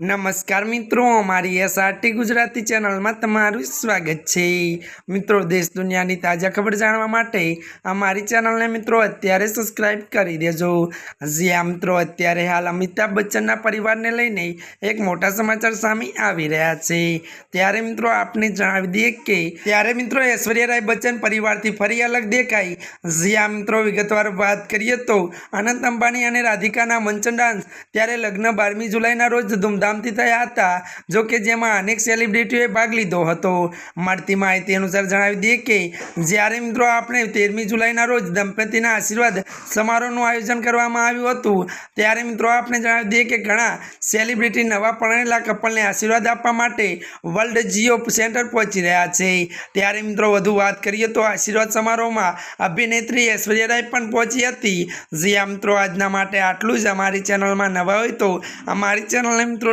નમસ્કાર મિત્રો, અમારી એસઆરટી ગુજરાતી ચેનલમાં તમારું સ્વાગત છે. મિત્રો, દેશ દુનિયાની તાજા ખબર જાણવા માટે અમારી ચેનલને મિત્રો અત્યારે સબસ્ક્રાઈબ કરી દેજો. જ્યાં મિત્રો, અત્યારે હાલ અમિતાભ બચ્ચનના પરિવારને લઈને એક મોટા સમાચાર સામે આવી રહ્યા છે. ત્યારે મિત્રો, આપને જણાવી દઈએ કે ત્યારે મિત્રો ઐશ્વર્યા રાય બચ્ચન પરિવારથી ફરી અલગ દેખાઈ. જ્યાં મિત્રો, વિગતવાર વાત કરીએ તો, અનંત અંબાણી અને રાધિકાના મંચન ડાન્સ ત્યારે લગ્ન બારમી જુલાઈના રોજ ધૂમધામથી થયા હતા. જો જેમાં અનેક સેલિબ્રિટીઓએ ભાગ લીધો હતો. મળતી માહિતી અનુસાર જણાવી દઈએ કે, જ્યારે મિત્રો આપણે તેરમી જુલાઈના રોજ દંપતીના આશીર્વાદ સમારોહનું આયોજન કરવામાં આવ્યું હતું, ત્યારે મિત્રો આપણે જણાવી દઈએ કે ઘણા સેલિબ્રિટી નવા પરણેલા કપલને આશીર્વાદ આપવા માટે વર્લ્ડ જીઓ સેન્ટર પહોંચી રહ્યા છે. ત્યારે મિત્રો વધુ વાત કરીએ તો આશીર્વાદ સમારોહમાં અભિનેત્રી ઐશ્વર્યા રાય પણ પહોંચી હતી. જ્યાં મિત્રો, આજના માટે આટલું જ. અમારી ચેનલમાં નવા હોય તો અમારી ચેનલને, મિત્રો